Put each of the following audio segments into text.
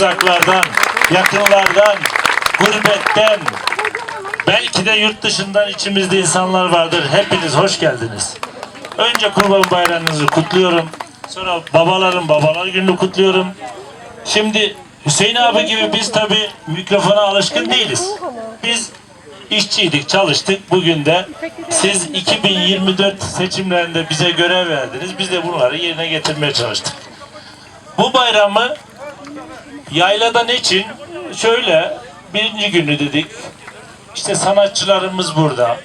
uzaklardan, yakınlardan, gurbetten, belki de yurt dışından içimizde insanlar vardır. Hepiniz hoş geldiniz. Önce Kurban Bayramınızı kutluyorum. Sonra babaların babalar gününü kutluyorum. Şimdi Hüseyin abi gibi biz tabi mikrofona alışkın değiliz. Biz işçiydik, çalıştık. Bugün de siz 2024 seçimlerinde bize görev verdiniz. Biz de bunları yerine getirmeye çalıştık. Bu bayramı Yayladan için şöyle birinci günü dedik. İşte sanatçılarımız burada.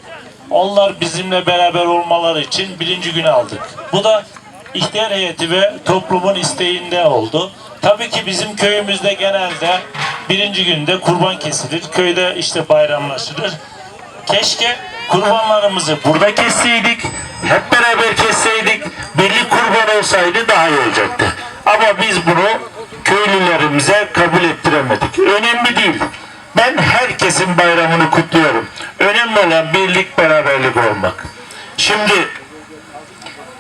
Onlar bizimle beraber olmaları için birinci günü aldık. Bu da ihtiyar heyeti ve toplumun isteğinde oldu. Tabii ki bizim köyümüzde genelde birinci günde kurban kesilir. Köyde işte bayramlaşılır. Keşke kurbanlarımızı burada kesseydik. Hep beraber kesseydik. Birlik kurban olsaydı daha iyi olacaktı. Ama biz bunu köylülerimize kabul ettiremedik. Önemli değil. Ben herkesin bayramını kutluyorum. Önemli olan birlik beraberlik olmak. Şimdi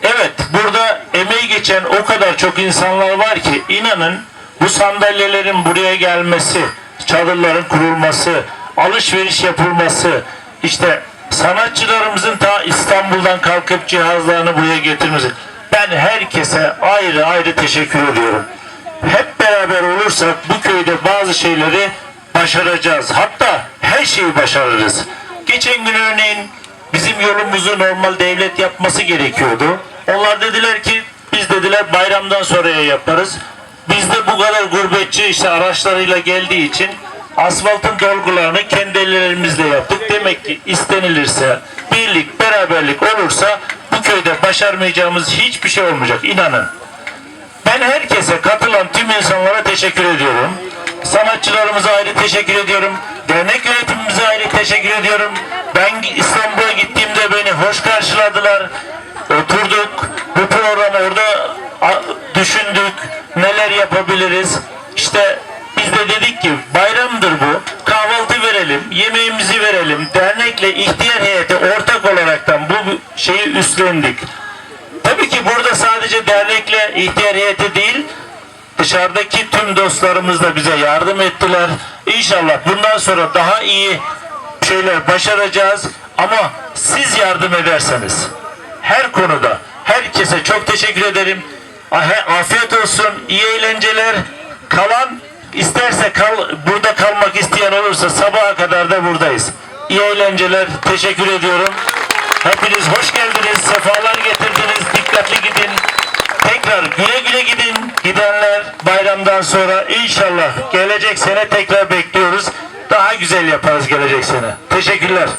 Evet, burada emeği geçen o kadar çok insanlar var ki inanın bu sandalyelerin buraya gelmesi, çadırların kurulması, alışveriş yapılması, işte sanatçılarımızın ta İstanbul'dan kalkıp cihazlarını buraya getirmesi. Ben herkese ayrı ayrı teşekkür ediyorum. Hep beraber olursak bu köyde bazı şeyleri başaracağız. Hatta her şeyi başarırız. Geçen gün örneğin bizim yolumuzu normal devlet yapması gerekiyordu. Onlar dediler ki biz dediler bayramdan sonraya yaparız. Biz de bu kadar gurbetçi işte araçlarıyla geldiği için asfaltın dolgularını kendi ellerimizle yaptık. Demek ki istenilirse birlik beraberlik olursa bu köyde başarmayacağımız hiçbir şey olmayacak inanın. Ben herkese katılan tüm insanlara teşekkür ediyorum. Sanatçılarımıza ayrı teşekkür ediyorum. Dernek yönetimimize ayrı teşekkür ediyorum. Ben İstanbul'a gittiğimde beni hoş karşıladılar. Oturduk. Bu programı orada düşündük. Neler yapabiliriz? İşte biz de dedik ki bayramdır bu. Kahvaltı verelim, yemeğimizi verelim. Dernekle ihtiyar heyeti ortak olaraktan bu şeyi üstlendik. Sadece dernekle ihtiyar heyeti değil, dışarıdaki tüm dostlarımız da bize yardım ettiler. İnşallah bundan sonra daha iyi şeyler başaracağız. Ama siz yardım ederseniz her konuda herkese çok teşekkür ederim. Ah- Afiyet olsun, iyi eğlenceler. Kalan isterse kal, burada kalmak isteyen olursa sabaha kadar da buradayız. İyi eğlenceler, teşekkür ediyorum. Hepiniz hoş geldiniz, sefalar Gidenler bayramdan sonra inşallah gelecek sene tekrar bekliyoruz. Daha güzel yaparız gelecek sene. Teşekkürler.